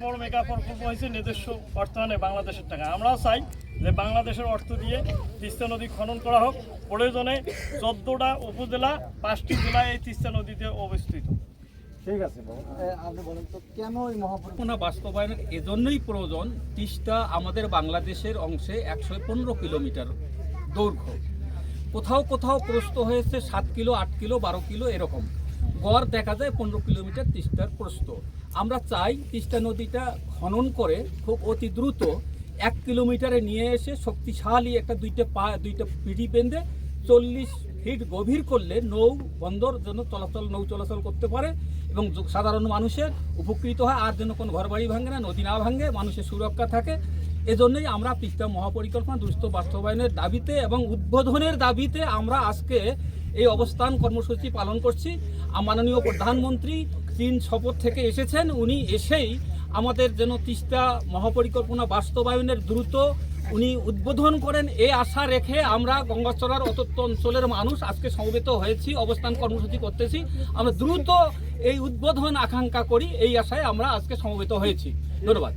বড় মেগা প্রকল্প হয়েছে নিজস্ব অর্থায়নে বাংলাদেশের টাকা। আমরাও চাই যে বাংলাদেশের অর্থ দিয়ে তিস্তা নদী খনন করা হোক। প্রয়োজনে চোদ্দোটা উপজেলা পাঁচটি জেলা এই তিস্তা নদীতে অবস্থিত। ঠিক আছে বাবু। এ, আপনি বলেন তো কেন বাস্তবায়নের এজন্যই প্রয়োজন। তিস্তা আমাদের বাংলাদেশের অংশে একশো পনেরো কিলোমিটার দৈর্ঘ্য। কোথাও কোথাও প্রস্ত হয়েছে সাত কিলো আট কিলো বারো কিলো এরকম। গড় দেখা যায় পনেরো কিলোমিটার তিস্তার প্রস্ত আমরা চাই তিস্তা নদীটা খনন করে খুব অতি দ্রুত এক কিলোমিটারে নিয়ে এসে শক্তিশালী একটা দুইটা পা, দুইটা পিড়ি বেঁধে চল্লিশ ফিট গভীর করলে নৌ বন্দর যেন চলাচল, নৌ চলাচল করতে পারে এবং সাধারণ মানুষের উপকৃত হয়, আর যেন কোনো ঘরবাড়ি ভাঙে না, নদী না ভাঙে, মানুষের সুরক্ষা থাকে। এজন্যই আমরা তিস্তা মহাপরিকল্পনা দ্রুত বাস্তবায়নের দাবিতে এবং উদ্বোধনের দাবিতে আমরা আজকে এই অবস্থান কর্মসূচি পালন করছি। মাননীয় প্রধানমন্ত্রী চীন সফর থেকে এসেছেন। উনি এসেই আমাদের যেন তিস্তা মহাপরিকল্পনা বাস্তবায়নের দ্রুত উনি উদ্বোধন করেন। এই আশা রেখে আমরা গঙ্গাচড়ার অতত্ব অঞ্চলের মানুষ আজকে সমবেত হয়েছি, অবস্থান কর্মসূচি করতেছি। আমরা দ্রুত এই উদ্বোধন আকাঙ্ক্ষা করি, এই আশায় আমরা আজকে সমবেত হয়েছি। ধন্যবাদ।